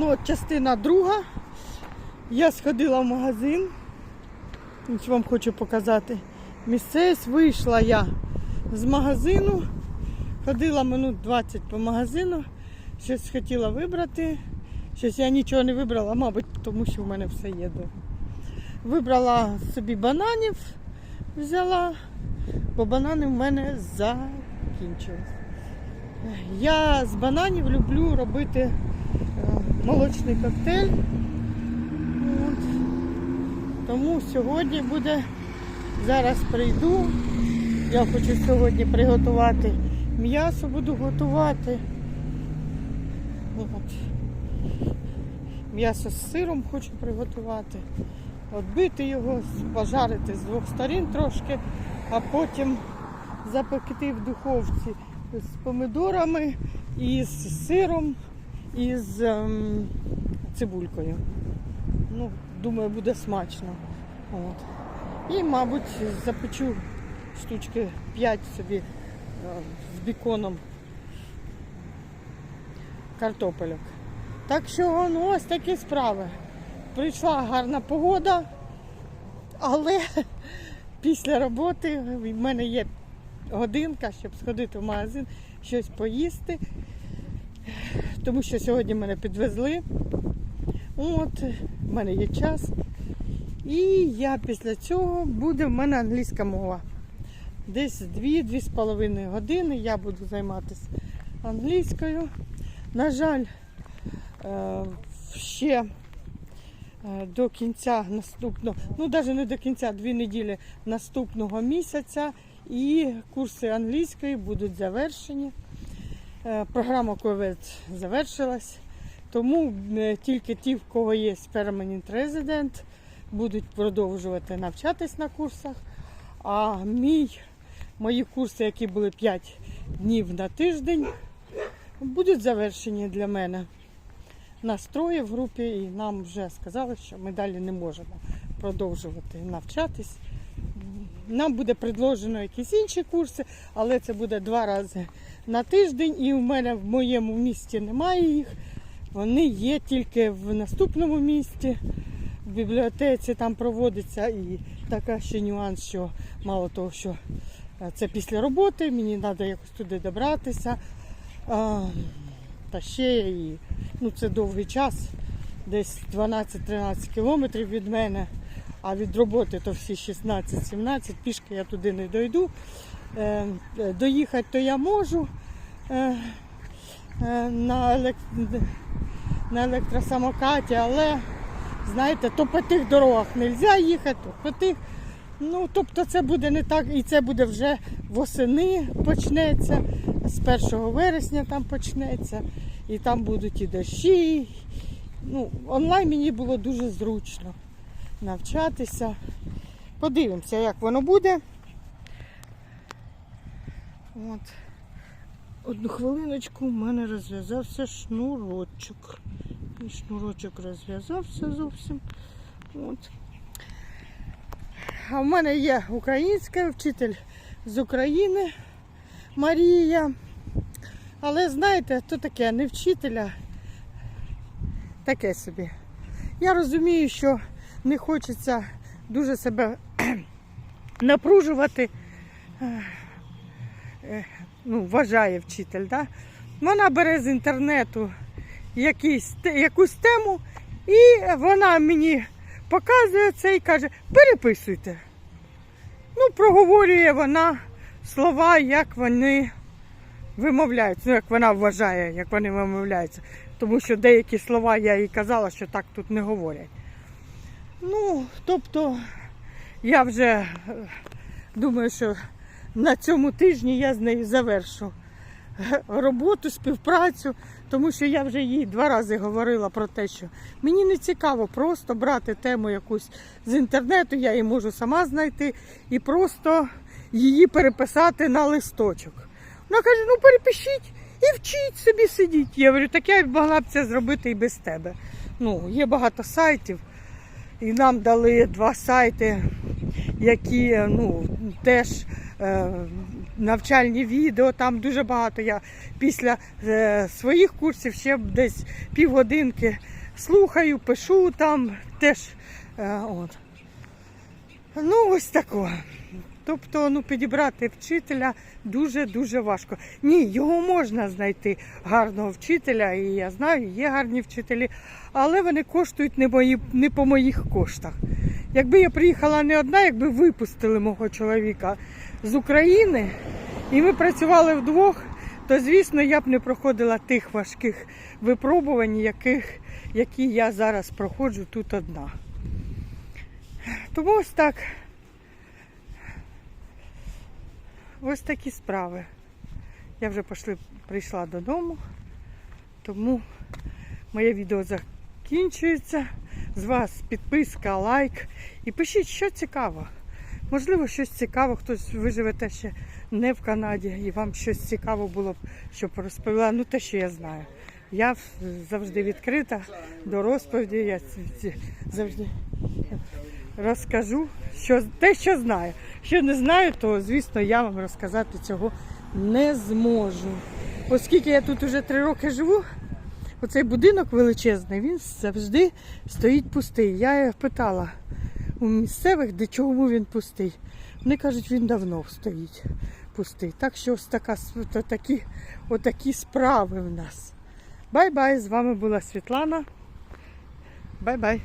Ну, от частина друга. Я сходила в магазин. Ось вам хочу показати. Місцевість вийшла я з магазину. Ходила минут 20 по магазину. Щось хотіла вибрати. Щось я нічого не вибрала, мабуть, тому що в мене все є. Вибрала собі бананів, взяла, бо банани в мене закінчились. Я з бананів люблю робити молочний коктейль. От. Тому сьогодні буде, зараз прийду. Я хочу сьогодні приготувати м'ясо, буду готувати. От. М'ясо з сиром хочу приготувати. Отбити його, пожарити з двох сторін трошки, а потім запекти в духовці з помидорами і з сиром і з ем, цибулькою. Ну, думаю, буде смачно. От. І, мабуть, запечу штучки 5 собі е, з біконом картопельок. Так що ну, ось такі справи. Прийшла гарна погода, але після роботи в мене є годинка, щоб сходити в магазин, щось поїсти. Тому що сьогодні мене підвезли. От, в мене є час. І я після цього буде в мене англійська мова. Десь 2-2,5 години я буду займатися англійською. На жаль, е, ще е, до кінця наступного, ну навіть не до кінця, дві неділі наступного місяця і курси англійської будуть завершені. Е, Програма COVID завершилась. Тому е, тільки ті, в кого є Permanent Resident, будуть продовжувати навчатись на курсах. А мій, мої курси, які були 5 днів на тиждень, будуть завершені для мене. Настрої в групі і нам вже сказали, що ми далі не можемо продовжувати навчатись. Нам буде предложено якісь інші курси, але це буде два рази на тиждень, і в мене в моєму місті немає їх. Вони є тільки в наступному місті. В бібліотеці там проводиться і така ще нюанс, що мало того, що е, це після роботи, мені треба якось туди добратися. А, та ще і ну, це довгий час, десь 12-13 кілометрів від мене, а від роботи то всі 16-17, пішки я туди не дойду. Е, е, доїхати то я можу е, на, елек... на електросамокаті, але знаєте, то по тих дорогах не можна їхати, то по тих. Ну, тобто це буде не так, і це буде вже восени почнеться, з 1 вересня там почнеться, і там будуть і дощі. Ну, онлайн мені було дуже зручно навчатися. Подивимося, як воно буде. От. Одну хвилиночку в мене розв'язався шнурочок. І шнурочок розв'язався зовсім. От. А в мене є українська вчитель з України Марія. Але знаєте, то таке, не вчителя, таке собі. Я розумію, що не хочеться дуже себе напружувати. Е, е, Ну, вважає вчитель, да? Вона бере з інтернету якийсь, те- якусь тему, і вона мені показує це і каже, переписуйте. Ну, проговорює вона слова, як вони вимовляються, ну, як вона вважає, як вони вимовляються. Тому що деякі слова я їй казала, що так тут не говорять. Ну, тобто, я вже е, думаю, що на цьому тижні я з нею завершу е, роботу, співпрацю, тому що я вже їй два рази говорила про те, що мені не цікаво просто брати тему якусь з інтернету, я її можу сама знайти і просто її переписати на листочок. Вона каже, ну перепишіть і вчіть собі сидіть. Я говорю, так я могла б це зробити і без тебе. Ну, є багато сайтів, і нам дали два сайти, які ну, теж е, навчальні відео. Там дуже багато. Я після е, своїх курсів ще десь півгодинки слухаю, пишу там теж. Е, от. Ну, ось тако. Тобто, ну, підібрати вчителя дуже-дуже важко. Ні, його можна знайти гарного вчителя, і я знаю, є гарні вчителі, але вони коштують не, мої, не по моїх коштах. Якби я приїхала не одна, якби випустили мого чоловіка з України, і ми працювали вдвох, то звісно я б не проходила тих важких випробувань, яких, які я зараз проходжу тут одна. Тому ось так. Ось такі справи. Я вже пошли, прийшла додому, тому моє відео закінчується. З вас підписка, лайк. І пишіть, що цікаво. Можливо, щось цікаво, хтось ви живете ще не в Канаді, і вам щось цікаво було б, щоб розповіла. Ну, те, що я знаю. Я завжди відкрита до розповіді. Я завжди розкажу що, те, що знаю. Що не знаю, то звісно я вам розказати цього не зможу. Оскільки я тут уже три роки живу, оцей будинок величезний, він завжди стоїть пустий. Я питала у місцевих, де чому він пустий. Вони кажуть, він давно стоїть пустий. Так що ось така, с- то такі, отакі справи в нас. Бай-бай! З вами була Світлана. Бай-бай!